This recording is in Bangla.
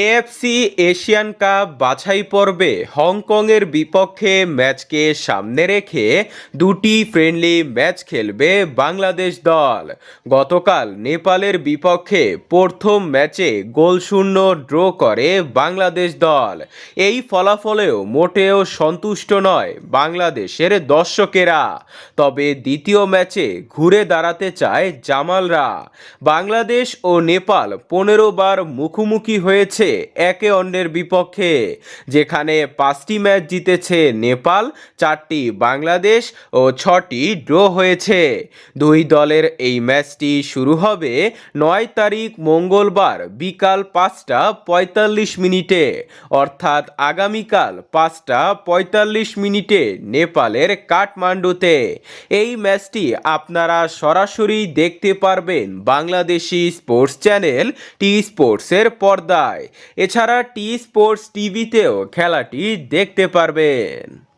এএফসি এশিয়ান কাপ বাছাই পর্বে হংকংয়ের বিপক্ষে ম্যাচকে সামনে রেখে দুটি ফ্রেন্ডলি ম্যাচ খেলবে বাংলাদেশ দল। গতকাল নেপালের বিপক্ষে প্রথম ম্যাচে গোলশূন্য ড্র করে বাংলাদেশ দল। এই ফলাফলেও মোটেও সন্তুষ্ট নয় বাংলাদেশের দর্শকেরা। তবে দ্বিতীয় ম্যাচে ঘুরে দাঁড়াতে চায় জামালরা। বাংলাদেশ ও নেপাল পনেরো বার মুখোমুখি হয়েছে একে অন্যের বিপক্ষে, যেখানে পাঁচটি ম্যাচ জিতেছে নেপাল, চারটি বাংলাদেশ ও ছটি ড্র হয়েছে। দুই দলের এই ম্যাচটি শুরু হবে নয় তারিখ মঙ্গলবার বিকাল পাঁচটা পঁয়তাল্লিশ মিনিটে, অর্থাৎ আগামীকাল পাঁচটা পঁয়তাল্লিশ মিনিটে নেপালের কাঠমান্ডুতে। এই ম্যাচটি আপনারা সরাসরি দেখতে পারবেন বাংলাদেশি স্পোর্টস চ্যানেল টি স্পোর্টসের পর্দায়। এছাড়া টি স্পোর্টস টিভিতেও খেলাটি দেখতে পারবেন।